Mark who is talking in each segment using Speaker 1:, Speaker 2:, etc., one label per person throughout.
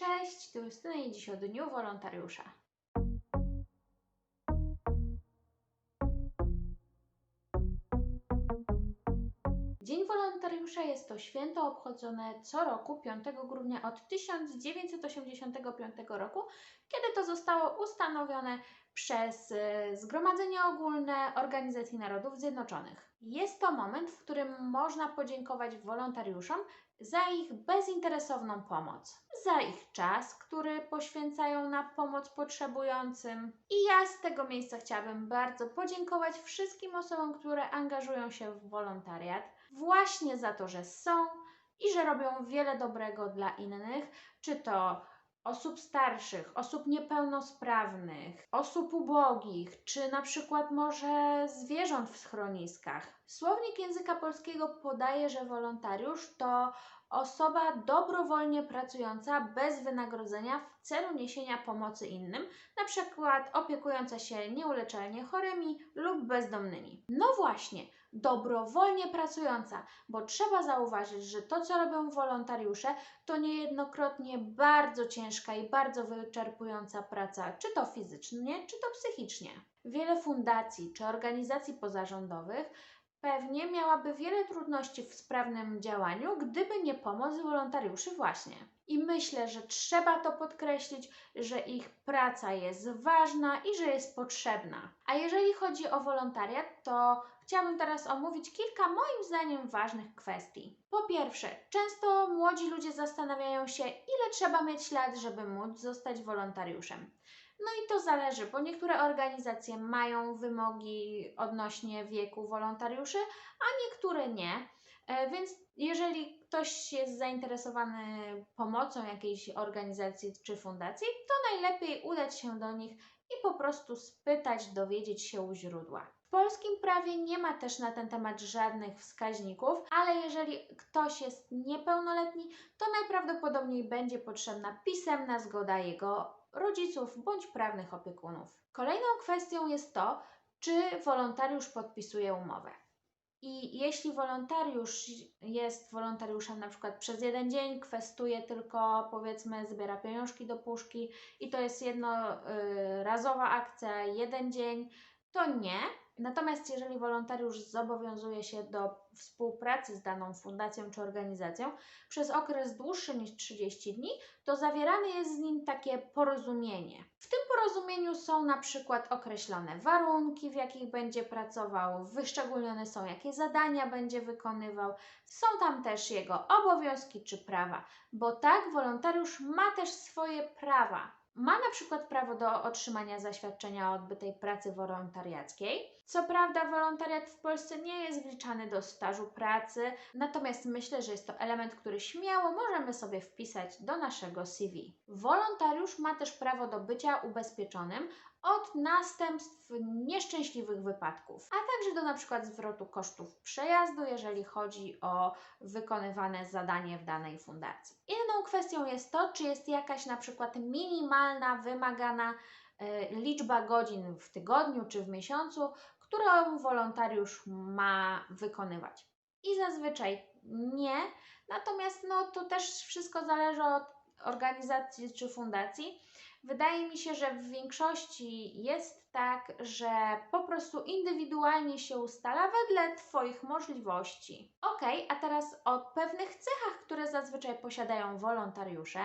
Speaker 1: Cześć, tu Justyna i dziś o Dniu Wolontariusza. Dzień Wolontariusza jest to święto obchodzone co roku 5 grudnia od 1985 roku, kiedy to zostało ustanowione przez y, Zgromadzenie Ogólne Organizacji Narodów Zjednoczonych. Jest to moment, w którym można podziękować wolontariuszom za ich bezinteresowną pomoc, za ich czas, który poświęcają na pomoc potrzebującym. I ja z tego miejsca chciałabym bardzo podziękować wszystkim osobom, które angażują się w wolontariat, właśnie za to, że są i że robią wiele dobrego dla innych, czy to osób starszych, osób niepełnosprawnych, osób ubogich, czy na przykład może zwierząt w schroniskach. Słownik języka polskiego podaje, że wolontariusz to osoba dobrowolnie pracująca bez wynagrodzenia w celu niesienia pomocy innym, na przykład opiekująca się nieuleczalnie chorymi lub bezdomnymi. No właśnie, dobrowolnie pracująca, bo trzeba zauważyć, że to, co robią wolontariusze, to niejednokrotnie bardzo ciężka i bardzo wyczerpująca praca, czy to fizycznie, czy to psychicznie. Wiele fundacji czy organizacji pozarządowych pewnie miałaby wiele trudności w sprawnym działaniu, gdyby nie pomoc wolontariuszy właśnie. I myślę, że trzeba to podkreślić, że ich praca jest ważna i że jest potrzebna. A jeżeli chodzi o wolontariat, to chciałabym teraz omówić kilka moim zdaniem ważnych kwestii. Po pierwsze, często młodzi ludzie zastanawiają się, ile trzeba mieć lat, żeby móc zostać wolontariuszem. No i to zależy, bo niektóre organizacje mają wymogi odnośnie wieku wolontariuszy, a niektóre nie. E, więc jeżeli ktoś jest zainteresowany pomocą jakiejś organizacji czy fundacji, to najlepiej udać się do nich i po prostu spytać, dowiedzieć się u źródła. W polskim prawie nie ma też na ten temat żadnych wskaźników, ale jeżeli ktoś jest niepełnoletni, to najprawdopodobniej będzie potrzebna pisemna zgoda jego rodziców bądź prawnych opiekunów. Kolejną kwestią jest to, czy wolontariusz podpisuje umowę. I jeśli wolontariusz jest wolontariuszem na przykład przez jeden dzień, kwestuje tylko powiedzmy, zbiera pieniążki do puszki i to jest jednorazowa akcja, jeden dzień, to nie. Natomiast jeżeli wolontariusz zobowiązuje się do współpracy z daną fundacją czy organizacją przez okres dłuższy niż 30 dni, to zawierane jest z nim takie porozumienie. W tym porozumieniu są na przykład określone warunki, w jakich będzie pracował, wyszczególnione są, jakie zadania będzie wykonywał, są tam też jego obowiązki czy prawa, bo tak wolontariusz ma też swoje prawa ma na przykład prawo do otrzymania zaświadczenia o odbytej pracy wolontariackiej. Co prawda, wolontariat w Polsce nie jest wliczany do stażu pracy, natomiast myślę, że jest to element, który śmiało możemy sobie wpisać do naszego CV. Wolontariusz ma też prawo do bycia ubezpieczonym od następstw nieszczęśliwych wypadków, a także do na przykład zwrotu kosztów przejazdu, jeżeli chodzi o wykonywane zadanie w danej fundacji. Inną kwestią jest to, czy jest jakaś na przykład minimalna, wymagana y, liczba godzin w tygodniu czy w miesiącu, którą wolontariusz ma wykonywać. I zazwyczaj nie, natomiast no, to też wszystko zależy od organizacji czy fundacji. Wydaje mi się, że w większości jest tak, że po prostu indywidualnie się ustala wedle Twoich możliwości. Ok, a teraz o pewnych cechach, które zazwyczaj posiadają wolontariusze.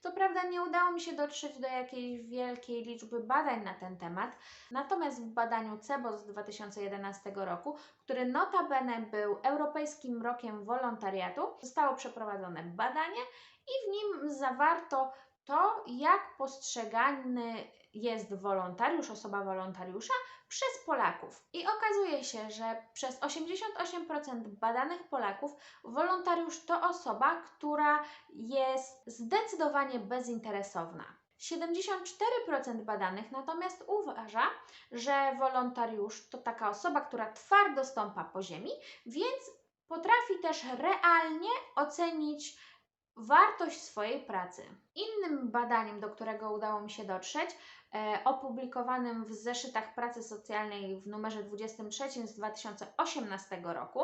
Speaker 1: Co prawda nie udało mi się dotrzeć do jakiejś wielkiej liczby badań na ten temat, natomiast w badaniu CEBO z 2011 roku, który notabene był Europejskim Rokiem Wolontariatu, zostało przeprowadzone badanie i w nim zawarto to, jak postrzegany jest wolontariusz, osoba wolontariusza przez Polaków. I okazuje się, że przez 88% badanych Polaków wolontariusz to osoba, która jest zdecydowanie bezinteresowna. 74% badanych natomiast uważa, że wolontariusz to taka osoba, która twardo stąpa po ziemi, więc potrafi też realnie ocenić wartość swojej pracy. Innym badaniem, do którego udało mi się dotrzeć, e, opublikowanym w zeszytach pracy socjalnej w numerze 23 z 2018 roku,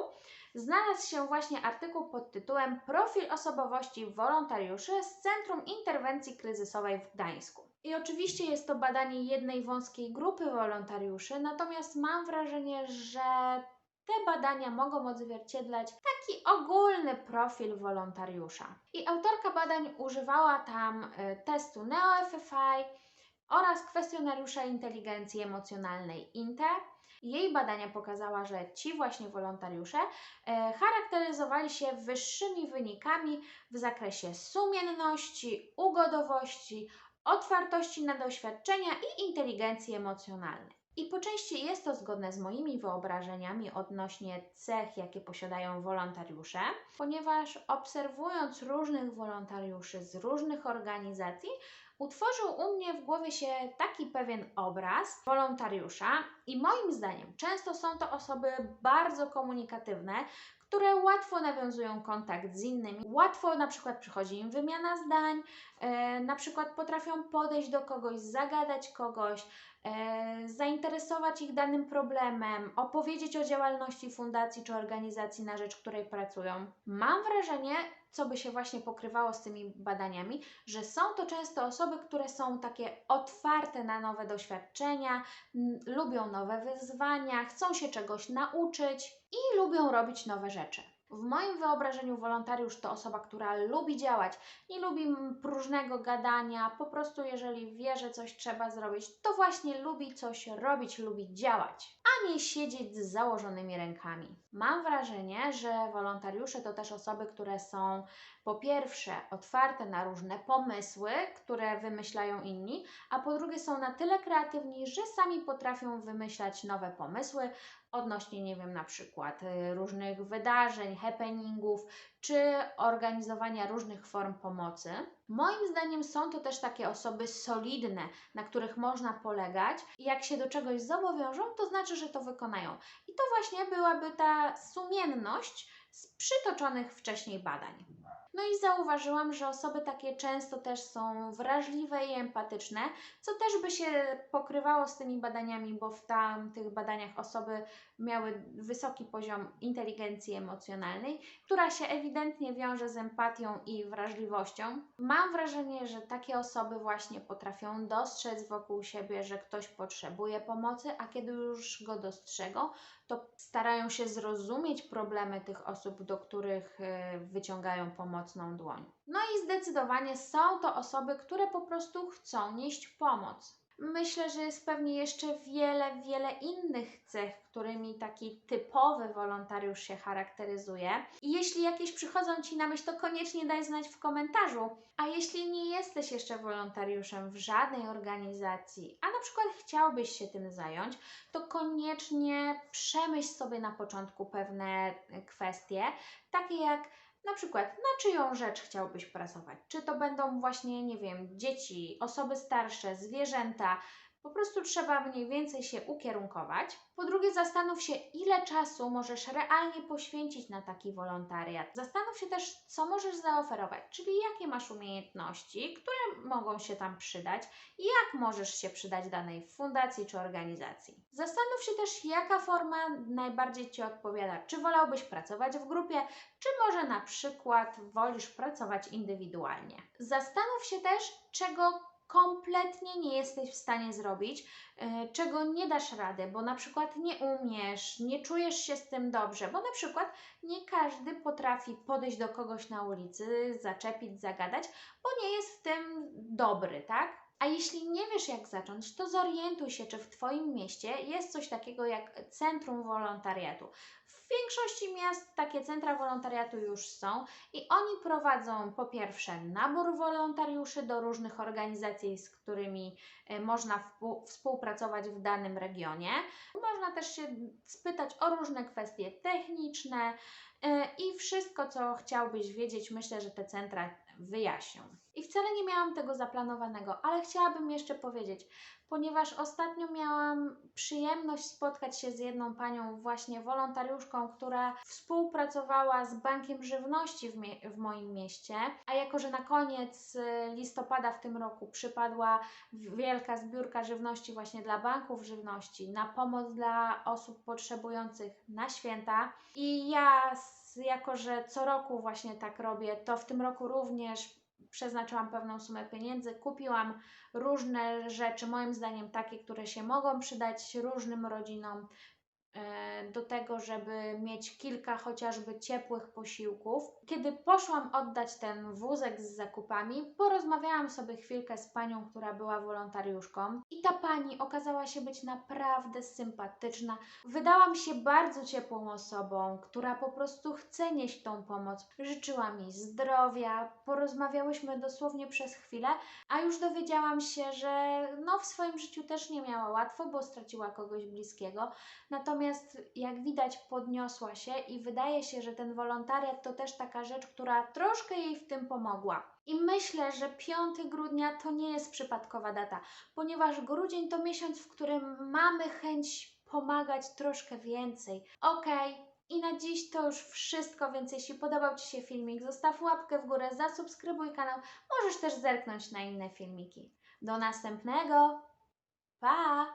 Speaker 1: znalazł się właśnie artykuł pod tytułem Profil osobowości wolontariuszy z Centrum Interwencji Kryzysowej w Gdańsku. I oczywiście jest to badanie jednej wąskiej grupy wolontariuszy, natomiast mam wrażenie, że te badania mogą odzwierciedlać taki ogólny profil wolontariusza. I autorka badań używała tam y, testu NeoFFI oraz kwestionariusza inteligencji emocjonalnej INTE. Jej badania pokazała, że ci właśnie wolontariusze e, charakteryzowali się wyższymi wynikami w zakresie sumienności, ugodowości, otwartości na doświadczenia i inteligencji emocjonalnej. I po części jest to zgodne z moimi wyobrażeniami odnośnie cech, jakie posiadają wolontariusze, ponieważ obserwując różnych wolontariuszy z różnych organizacji, utworzył u mnie w głowie się taki pewien obraz wolontariusza, i moim zdaniem często są to osoby bardzo komunikatywne, które łatwo nawiązują kontakt z innymi. Łatwo na przykład przychodzi im wymiana zdań, e, na przykład potrafią podejść do kogoś, zagadać kogoś, e, zainteresować ich danym problemem, opowiedzieć o działalności fundacji czy organizacji, na rzecz której pracują. Mam wrażenie, co by się właśnie pokrywało z tymi badaniami, że są to często osoby, które są takie otwarte na nowe doświadczenia, lubią nowe wyzwania, chcą się czegoś nauczyć i lubią robić nowe rzeczy. W moim wyobrażeniu wolontariusz to osoba, która lubi działać, nie lubi próżnego gadania, po prostu jeżeli wie, że coś trzeba zrobić, to właśnie lubi coś robić, lubi działać, a nie siedzieć z założonymi rękami. Mam wrażenie, że wolontariusze to też osoby, które są po pierwsze otwarte na różne pomysły, które wymyślają inni, a po drugie są na tyle kreatywni, że sami potrafią wymyślać nowe pomysły odnośnie, nie wiem, na przykład y, różnych wydarzeń, happeningów, czy organizowania różnych form pomocy. Moim zdaniem są to też takie osoby solidne, na których można polegać i jak się do czegoś zobowiążą, to znaczy, że to wykonają. I to właśnie byłaby ta sumienność z przytoczonych wcześniej badań. No i zauważyłam, że osoby takie często też są wrażliwe i empatyczne, co też by się pokrywało z tymi badaniami, bo w tamtych badaniach osoby miały wysoki poziom inteligencji emocjonalnej, która się ewidentnie wiąże z empatią i wrażliwością. Mam wrażenie, że takie osoby właśnie potrafią dostrzec wokół siebie, że ktoś potrzebuje pomocy, a kiedy już go dostrzegą, to starają się zrozumieć problemy tych osób, do których y, wyciągają pomocną dłoń. No i zdecydowanie są to osoby, które po prostu chcą nieść pomoc. Myślę, że jest pewnie jeszcze wiele, wiele innych cech, którymi taki typowy wolontariusz się charakteryzuje. I jeśli jakieś przychodzą Ci na myśl, to koniecznie daj znać w komentarzu. A jeśli nie jesteś jeszcze wolontariuszem w żadnej organizacji, a na przykład chciałbyś się tym zająć, to koniecznie przemyśl sobie na początku pewne kwestie, takie jak na przykład, na czyją rzecz chciałbyś pracować? Czy to będą właśnie, nie wiem, dzieci, osoby starsze, zwierzęta, po prostu trzeba mniej więcej się ukierunkować. Po drugie, zastanów się, ile czasu możesz realnie poświęcić na taki wolontariat. Zastanów się też, co możesz zaoferować, czyli jakie masz umiejętności, które mogą się tam przydać i jak możesz się przydać danej fundacji czy organizacji. Zastanów się też, jaka forma najbardziej Ci odpowiada. Czy wolałbyś pracować w grupie, czy może na przykład wolisz pracować indywidualnie. Zastanów się też, czego kompletnie nie jesteś w stanie zrobić, e, czego nie dasz rady, bo na przykład nie umiesz, nie czujesz się z tym dobrze, bo na przykład nie każdy potrafi podejść do kogoś na ulicy, zaczepić, zagadać, bo nie jest w tym dobry, tak? A jeśli nie wiesz, jak zacząć, to zorientuj się, czy w Twoim mieście jest coś takiego jak centrum wolontariatu. W większości miast takie centra wolontariatu już są i oni prowadzą po pierwsze nabór wolontariuszy do różnych organizacji, z którymi e, można współpracować w danym regionie. Można też się spytać o różne kwestie techniczne i wszystko, co chciałbyś wiedzieć. Myślę, że te centra wyjaśnią. I wcale nie miałam tego zaplanowanego, ale chciałabym jeszcze powiedzieć, ponieważ ostatnio miałam przyjemność spotkać się z jedną panią, właśnie wolontariuszką, która współpracowała z Bankiem Żywności w, mie- w moim mieście, a jako, że na koniec y, listopada w tym roku przypadła wielka zbiórka żywności właśnie dla banków żywności na pomoc dla osób potrzebujących na święta. I ja jako, że co roku właśnie tak robię, to w tym roku również przeznaczyłam pewną sumę pieniędzy, kupiłam różne rzeczy, moim zdaniem takie, które się mogą przydać różnym rodzinom do tego, żeby mieć kilka chociażby ciepłych posiłków. Kiedy poszłam oddać ten wózek z zakupami, porozmawiałam sobie chwilkę z panią, która była wolontariuszką i ta pani okazała się być naprawdę sympatyczna. Wydała mi się bardzo ciepłą osobą, która po prostu chce nieść tą pomoc. Życzyła mi zdrowia, porozmawiałyśmy dosłownie przez chwilę, a już dowiedziałam się, że no w swoim życiu też nie miała łatwo, bo straciła kogoś bliskiego. Natomiast jak widać podniosła się i wydaje się, że ten wolontariat to też taka rzecz, która troszkę jej w tym pomogła. I myślę, że 5 grudnia to nie jest przypadkowa data, ponieważ grudzień to miesiąc, w którym mamy chęć pomagać troszkę więcej. Okej, i na dziś to już wszystko, więc jeśli podobał Ci się filmik, zostaw łapkę w górę, zasubskrybuj kanał, możesz też zerknąć na inne filmiki. Do następnego! Pa!